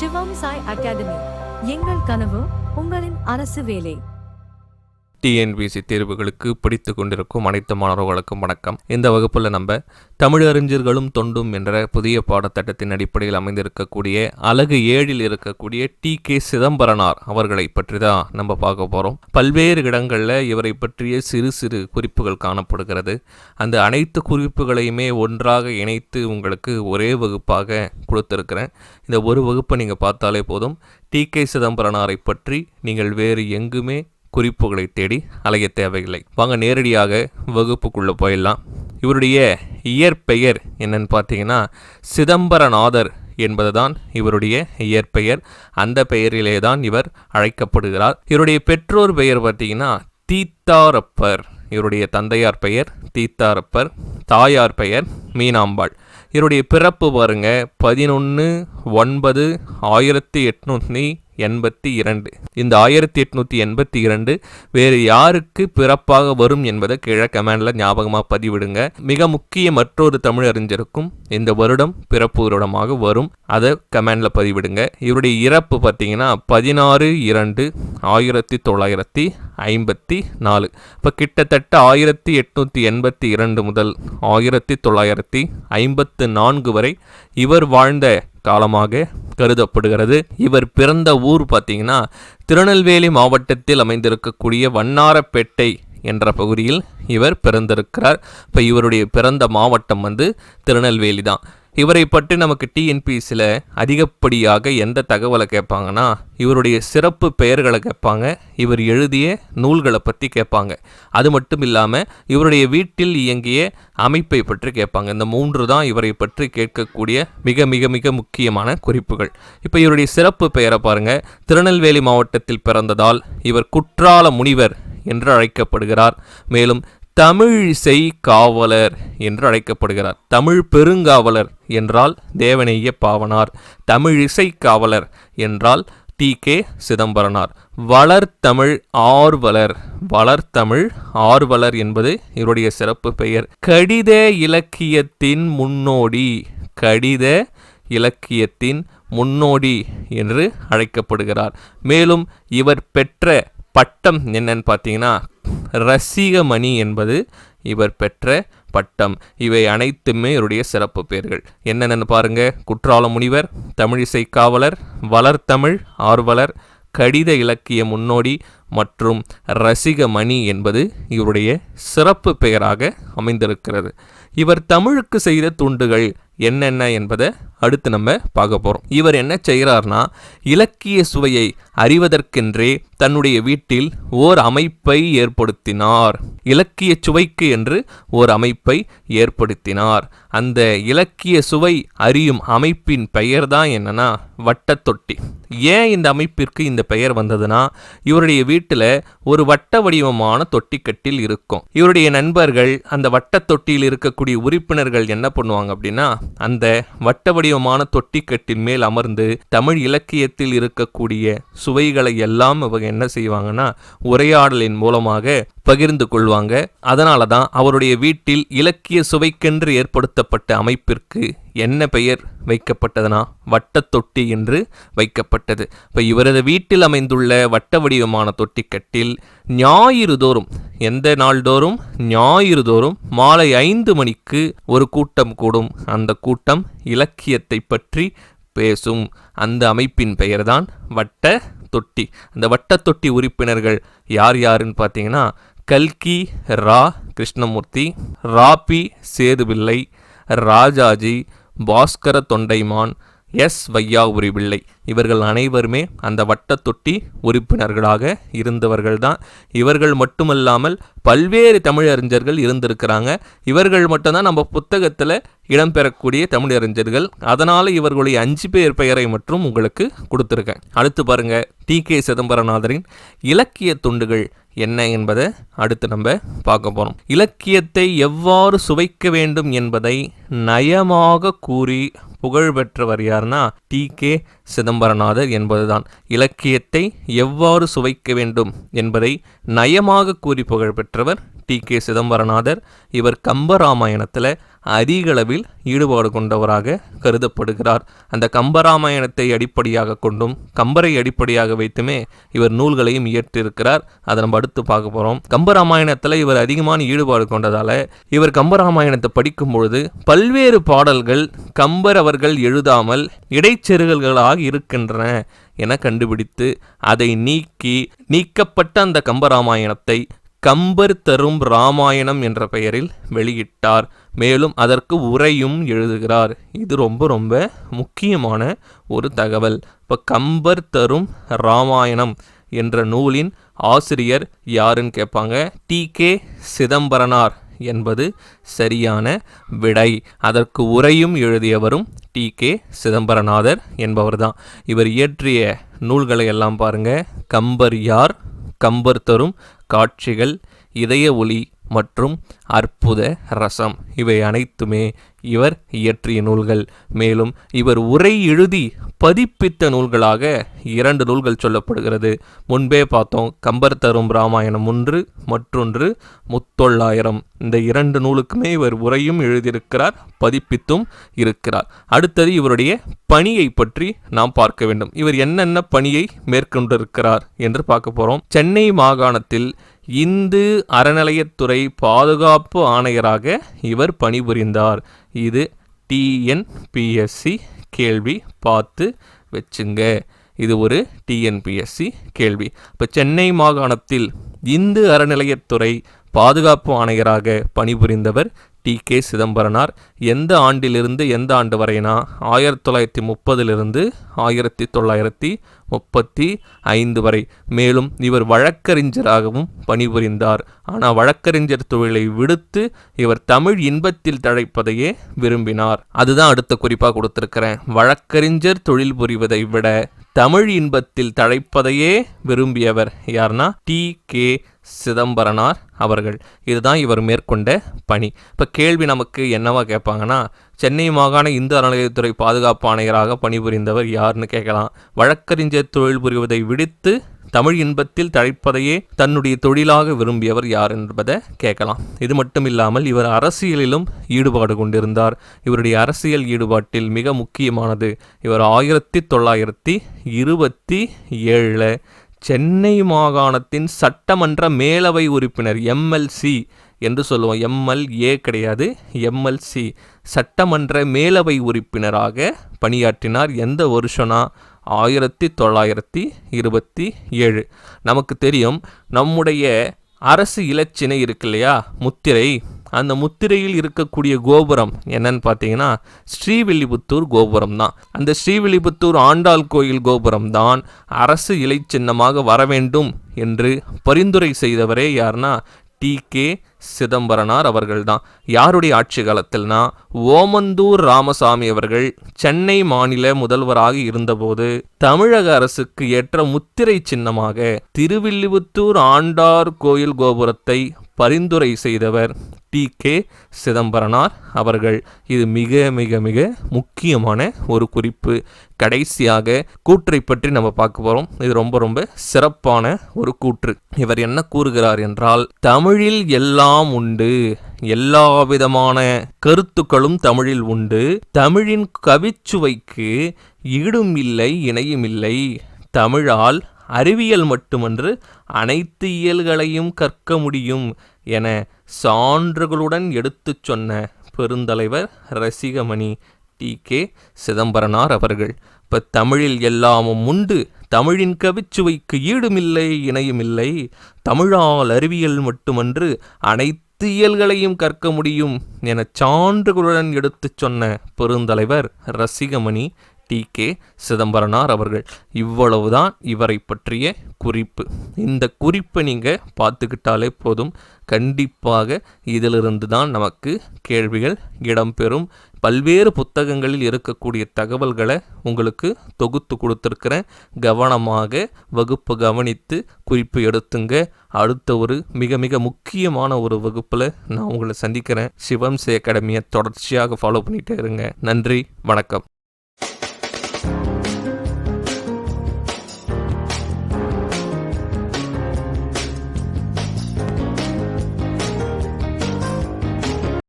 சிவம் Sai academy. எங்கள் கனவு உங்களின் அரசு வேலை. டிஎன்பிசி தேர்வுகளுக்கு பிடித்து கொண்டிருக்கும் அனைத்து மாணவர்களுக்கும் வணக்கம். இந்த வகுப்பில் நம்ம தமிழறிஞர்களும் தொண்டும் என்ற புதிய பாடத்திட்டத்தின் அடிப்படையில் அமைந்திருக்கக்கூடிய அழகு ஏழில் இருக்கக்கூடிய டி. கே. சிதம்பரனார் அவர்களை பற்றி தான் நம்ம பார்க்க போகிறோம் பல்வேறு இடங்களில் இவரை பற்றிய சிறு சிறு குறிப்புகள் காணப்படுகிறது. அந்த அனைத்து குறிப்புகளையுமே ஒன்றாக இணைத்து உங்களுக்கு ஒரே வகுப்பாக கொடுத்துருக்கிறேன். இந்த ஒரு வகுப்பை நீங்கள் பார்த்தாலே போதும். டி. கே. சிதம்பரனாரை பற்றி நீங்கள் வேறு எங்குமே குறிப்புகளை தேடி அலைய தேவையில்லை. வாங்க நேரடியாக வகுப்புக்குள்ளே போயிடலாம். இவருடைய இயற்பெயர் என்னன்னு பார்த்தீங்கன்னா சிதம்பரநாதர் என்பதுதான் இவருடைய இயற்பெயர். அந்த பெயரிலே தான் இவர் அழைக்கப்படுகிறார். இவருடைய பெற்றோர் பெயர் பார்த்தீங்கன்னா தீத்தாரப்பர். இவருடைய தந்தையார் பெயர் தீத்தாரப்பர் தாயார் பெயர் மீனாம்பாள். இவருடைய பிறப்பு பாருங்க பதினொன்று ஒன்பது ஆயிரத்தி எட்நூற்றி எண்பத்தி இரண்டு. இந்த ஆயிரத்தி எட்நூற்றி எண்பத்தி இரண்டு வேறு யாருக்கு பிறப்பாக வரும் என்பதை கீழே கமெண்டில் ஞாபகமாக பதிவிடுங்க. மிக முக்கிய மற்றொரு தமிழறிஞருக்கும் இந்த வருடம் பிறப்பு வருடமாக வரும். அதை கமெண்டில் பதிவிடுங்க. இவருடைய இறப்பு பார்த்தீங்கன்னா பதினாறு இரண்டு ஆயிரத்தி தொள்ளாயிரத்தி ஐம்பத்தி நாலு. இப்போ கிட்டத்தட்ட ஆயிரத்தி எட்நூற்றி எண்பத்தி இரண்டு முதல் ஆயிரத்தி தொள்ளாயிரத்தி ஐம்பத்து நான்கு வரை இவர் வாழ்ந்த காலமாக கருதப்படுகிறது. இவர் பிறந்த ஊர் பார்த்தீங்கன்னா திருநெல்வேலி மாவட்டத்தில் அமைந்திருக்கக்கூடிய வண்ணாரப்பேட்டை என்ற பகுதியில் இவர் பிறந்திருக்கிறார். இப்போ இவருடைய பிறந்த மாவட்டம் வந்து திருநெல்வேலி தான் இவரை பற்றி நமக்கு டிஎன்பிசியில் அதிகப்படியாக எந்த தகவலை கேட்பாங்கன்னா இவருடைய சிறப்பு பெயர்களை கேட்பாங்க இவர் எழுதிய நூல்களை பற்றி கேட்பாங்க. அது மட்டும் இல்லாமல் இவருடைய வீட்டில் இயங்கிய அமைப்பை பற்றி கேட்பாங்க. இந்த மூன்று தான் இவரை பற்றி கேட்கக்கூடிய மிக மிக மிக முக்கியமான குறிப்புகள். இப்போ இவருடைய சிறப்பு பெயரை பாருங்கள் திருநெல்வேலி மாவட்டத்தில் பிறந்ததால் இவர் குற்றால முனிவர் என்று அழைக்கப்படுகிறார். மேலும் தமிழிசை காவலர் என்று அழைக்கப்படுகிறார். தமிழ் பெருங்காவலர் என்றால் தேவநேய பாவனார். தமிழிசை காவலர் என்றால் டி. கே. சிதம்பரனார். வளர்த்தமிழ் ஆர்வலர். வளர்த்தமிழ் ஆர்வலர் என்பது இவருடைய சிறப்பு பெயர். கடித இலக்கியத்தின் முன்னோடி. கடித இலக்கியத்தின் முன்னோடி என்று அழைக்கப்படுகிறார். மேலும் இவர் பெற்ற பட்டம் என்னன்னு பார்த்தீங்கன்னா ரசிகமணி என்பது இவர் பெற்ற பட்டம். இவை அனைத்துமே இவருடைய சிறப்பு பெயர்கள். என்னென்னு பாருங்க. குற்றால முனிவர் தமிழிசை காவலர் வளர்த்தமிழ் ஆர்வலர் கடித இலக்கிய முன்னோடி மற்றும் ரசிகமணி என்பது இவருடைய சிறப்பு பெயராக அமைந்திருக்கிறது. இவர் தமிழுக்கு செய்த துண்டுகள் என்னென்ன என்பதை அடுத்து நம்ம பார்க்க போகிறோம் இவர் என்ன செய்கிறார்னா இலக்கிய சுவையை அறிவதற்கென்றே தன்னுடைய வீட்டில் ஓர் அமைப்பை ஏற்படுத்தினார். இலக்கிய சுவைக்கு என்று ஓர் அமைப்பை ஏற்படுத்தினார். அந்த இலக்கிய சுவை அறியும் அமைப்பின் பெயர் தான் என்னன்னா வட்டத்தொட்டி. ஏன் இந்த அமைப்பிற்கு இந்த பெயர் வந்ததுன்னா இவருடைய வீட்டில் ஒரு வட்ட வடிவமான தொட்டிக்கட்டில் இருக்கும். இவருடைய நண்பர்கள் அந்த வட்ட தொட்டியில் இருக்கக்கூடிய உறுப்பினர்கள் என்ன பண்ணுவாங்க அப்படின்னா அந்த வட்ட வடிவமான தொட்டிக்கட்டின் மேல் அமர்ந்து தமிழ் இலக்கியத்தில் இருக்கக்கூடிய சுவைகளை எல்லாம் இவங்க என்ன செய்வாங்கன்னா உரையாடலின் மூலமாக பகிர்ந்து கொள்வாங்க. அதனால தான் அவருடைய வீட்டில் இலக்கிய சுவைக்கென்று ஏற்படுத்தப்பட்ட அமைப்பிற்கு என்ன பெயர் வைக்கப்பட்டதுனா வட்டத்தொட்டி என்று வைக்கப்பட்டது. இப்போ இவரது வீட்டில் அமைந்துள்ள வட்ட வடிவமான தொட்டிக்கட்டில் ஞாயிறு தோறும் எந்த நாள்தோறும்? ஞாயிறு தோறும் மாலை ஐந்து மணிக்கு ஒரு கூட்டம் கூடும். அந்த கூட்டம் இலக்கியத்தை பற்றி பேசும். அந்த அமைப்பின் பெயர்தான் வட்ட தொட்டி அந்த வட்டத்தொட்டி உறுப்பினர்கள் யார் யாருன்னு பார்த்தீங்கன்னா கல்கி ரா கிருஷ்ணமூர்த்தி ராபி சேதுபிள்ளை ராஜாஜி பாஸ்கர தொண்டைமான் எஸ். வையாபுரி பிள்ளை இவர்கள் அனைவருமே அந்த வட்டத்தொட்டி உறுப்பினர்களாக இருந்தவர்கள் தான் இவர்கள் மட்டுமல்லாமல் பல்வேறு தமிழறிஞர்கள் இருந்திருக்கிறாங்க. இவர்கள் மட்டும்தான் நம்ம புத்தகத்தில் இடம்பெறக்கூடிய தமிழறிஞர்கள். அதனால் இவர்களுடைய அஞ்சு பேர் பெயரை மட்டும் உங்களுக்கு கொடுத்துருக்கேன். அடுத்து பாருங்கள் டி. கே. சிதம்பரநாதரின் இலக்கிய துண்டுகள் என்ன என்பதை அடுத்து நம்ம பார்க்க போகிறோம் இலக்கியத்தை எவ்வாறு சுவைக்க வேண்டும் என்பதை நயமாக கூறி புகழ் பெற்றவர் யார்னா டி கே சிதம்பரநாதர் என்பதுதான். இலக்கியத்தை எவ்வாறு சுவைக்க வேண்டும் என்பதை நயமாக கூறி புகழ்பெற்றவர் டி கே சிதம்பரநாதர். இவர் கம்பராமாயணத்தில் அதிகளவில் ஈடுபாடு கொண்டவராக கருதப்படுகிறார். அந்த கம்பராமாயணத்தை அடிப்படையாக கொண்டும் கம்பரை அடிப்படையாக வைத்துமே இவர் நூல்களையும் இயற்றியிருக்கிறார் அதை நம்ம அடுத்து பார்க்க போகிறோம் கம்பராமாயணத்தில் இவர் அதிகமான ஈடுபாடு கொண்டதால் இவர் கம்பராமாயணத்தை படிக்கும் பொழுது பல்வேறு பாடல்கள் கம்பர் அவர்கள் எழுதாமல் இடைச்செருகல்களாக இருக்கின்றன என கண்டுபிடித்து அதை நீக்கி நீக்கப்பட்ட அந்த கம்பராமாயணத்தை கம்பர் தரும் ராமாயணம் என்ற பெயரில் வெளியிட்டார். மேலும் அதற்கு உரையும் எழுதுகிறார். இது ரொம்ப ரொம்ப முக்கியமான ஒரு தகவல். இப்போ கம்பர் தரும் ராமாயணம் என்ற நூலின் ஆசிரியர் யாருன்னு கேட்பாங்க? டி. கே. சிதம்பரனார் என்பது சரியான விடை. அதற்கு உரையும் எழுதியவரும் டி. கே. சிதம்பரநாதர் என்பவர்தான். இவர் இயற்றிய நூல்களை எல்லாம் பாருங்க. கம்பர் யார்? கம்பர் தரும் காட்சிகள் இதய ஒளி மற்றும் அற்புத ரசம். இவை அனைத்துமே இவர் இயற்றிய நூல்கள். மேலும் இவர் உரை எழுதி பதிப்பித்த நூல்களாக இரண்டு நூல்கள் சொல்லப்படுகிறது. முன்பே பார்த்தோம் கம்பர் தரும் ராமாயணம் ஒன்று மற்றொன்று முத்தொள்ளாயிரம். இந்த இரண்டு நூலுக்குமே இவர் உரையும் எழுதியிருக்கிறார் பதிப்பித்தும் இருக்கிறார். அடுத்தது இவருடைய பணியை பற்றி நாம் பார்க்க வேண்டும். இவர் என்னென்ன பணியை மேற்கொண்டிருக்கிறார் என்று பார்க்க போகிறோம் சென்னை மாகாணத்தில் இந்து அறநிலையத்துறை பாதுகாப்பு ஆணையராக இவர் பணிபுரிந்தார். இது டிஎன்பிஎஸ்சி கேள்வி பார்த்து வச்சுங்க. இது ஒரு டிஎன்பிஎஸ்சி கேள்வி. இப்போ சென்னை மாகாணத்தில் இந்து அறநிலையத்துறை பாதுகாப்பு ஆணையராக பணிபுரிந்தவர் டி. கே. சிதம்பரனார் எந்த ஆண்டிலிருந்து எந்த ஆண்டு வரைனா? ஆயிரத்தி தொள்ளாயிரத்தி முப்பதிலிருந்து ஆயிரத்தி தொள்ளாயிரத்தி முப்பத்தி ஐந்து வரை. மேலும் இவர் வழக்கறிஞராகவும் பணிபுரிந்தார். ஆனால் வழக்கறிஞர் தொழிலை விடுத்து இவர் தமிழ் இன்பத்தில் தழைப்பதையே விரும்பினார். அதுதான் அடுத்த குறிப்பாக கொடுத்துருக்கிறேன். வழக்கறிஞர் தொழில் புரிவதை விட தமிழ் இன்பத்தில் தழைப்பதையே விரும்பியவர் யார்னா? டி. கே. சிதம்பரனார். அவர்கள். இதுதான் இவர் மேற்கொண்ட பணி. இப்போ கேள்வி நமக்கு என்னவா கேட்பாங்கன்னா சென்னை மாகாண இந்து அறநிலையத்துறை பாதுகாப்பு ஆணையராக பணிபுரிந்தவர் யாருன்னு கேட்கலாம். வழக்கறிஞர் தொழில் புரிவதை விடுத்து தமிழ் இன்பத்தில் தழைப்பதையே தன்னுடைய தொழிலாக விரும்பியவர் யார் என்பதை கேட்கலாம். இது மட்டும் இல்லாமல் இவர் அரசியலிலும் ஈடுபாடு கொண்டிருந்தார். இவருடைய அரசியல் ஈடுபாட்டில் மிக முக்கியமானது இவர் ஆயிரத்தி தொள்ளாயிரத்தி இருபத்தி ஏழில் சென்னை மாகாணத்தின் சட்டமன்ற மேலவை உறுப்பினர் எம்எல்சி என்று சொல்லுவோம். எம்எல்ஏ கிடையாது எம்எல்சி சட்டமன்ற மேலவை உறுப்பினராக பணியாற்றினார். எந்த வருஷனா ஆயிரத்தி தொள்ளாயிரத்தி இருபத்தி ஏழு. நமக்கு தெரியும் நம்முடைய அரசு இலச்சினை இருக்கு இல்லையா? முத்திரை. அந்த முத்திரையில் இருக்கக்கூடிய கோபுரம் என்னன்னு பார்த்தீங்கன்னா ஸ்ரீவில்லிபுத்தூர் கோபுரம் தான் அந்த ஸ்ரீவில்லிபுத்தூர் ஆண்டாள் கோயில் கோபுரம் தான் அரசு இலை சின்னமாக வர வேண்டும் என்று பரிந்துரை செய்தவரே யாருன்னா டி. கே. சிதம்பரனார் அவர்கள்தான். யாருடைய ஆட்சி காலத்தில்னா ஓமந்தூர் ராமசாமி அவர்கள் சென்னை மாநில முதல்வராக இருந்தபோது தமிழக அரசுக்கு ஏற்ற முத்திரை சின்னமாக திருவில்லிபுத்தூர் ஆண்டார் கோயில் கோபுரத்தை பரிந்துரை செய்தவர் டி. கே. சிதம்பரனார் அவர்கள். இது மிக மிக மிக முக்கியமான ஒரு குறிப்பு. கடைசியாக கூற்றை பற்றி நம்ம பார்க்க போகிறோம் இது ரொம்ப ரொம்ப சிறப்பான ஒரு கூற்று. இவர் என்ன கூறுகிறார் என்றால் தமிழில் எல்லாம் உண்டு. எல்லா விதமான கருத்துக்களும் தமிழில் உண்டு. தமிழின் கவிச்சுவைக்கு ஈடும் இல்லை இணையும் இல்லை தமிழால் அறிவியல் மட்டுமன்று அனைத்து இயல்களையும் கற்க முடியும் என சான்றுகளுடன் எடுத்துச் சொன்ன பெருந்தலைவர் ரசிகமணி டி. கே. சிதம்பரனார் அவர்கள் இப்போ தமிழில் எல்லாமும் உண்டு. தமிழின் கவிச்சுவைக்கு ஈடுமில்லை இணையுமில்லை. தமிழால் அறிவியல் மட்டுமன்று அனைத்து இயல்களையும் கற்க முடியும் என சான்றுகளுடன் எடுத்துச் சொன்ன பெருந்தலைவர் ரசிகமணி டி. கே. சிதம்பரனார் அவர்கள். இவ்வளவுதான் இவரை பற்றிய குறிப்பு. இந்த குறிப்பை நீங்கள் பார்த்துக்கிட்டாலே போதும். கண்டிப்பாக இதிலிருந்து தான் நமக்கு கேள்விகள் இடம்பெறும். பல்வேறு புத்தகங்களில் இருக்கக்கூடிய தகவல்களை உங்களுக்கு தொகுத்து கொடுத்துருக்கிறேன். கவனமாக வகுப்பு கவனித்து குறிப்பு எடுத்துங்க. அடுத்த ஒரு மிக மிக முக்கியமான ஒரு வகுப்பில் நான் உங்களை சந்திக்கிறேன். சிவம்சே அகாடமியை தொடர்ச்சியாக ஃபாலோ பண்ணிகிட்டே இருங்க. நன்றி. வணக்கம்.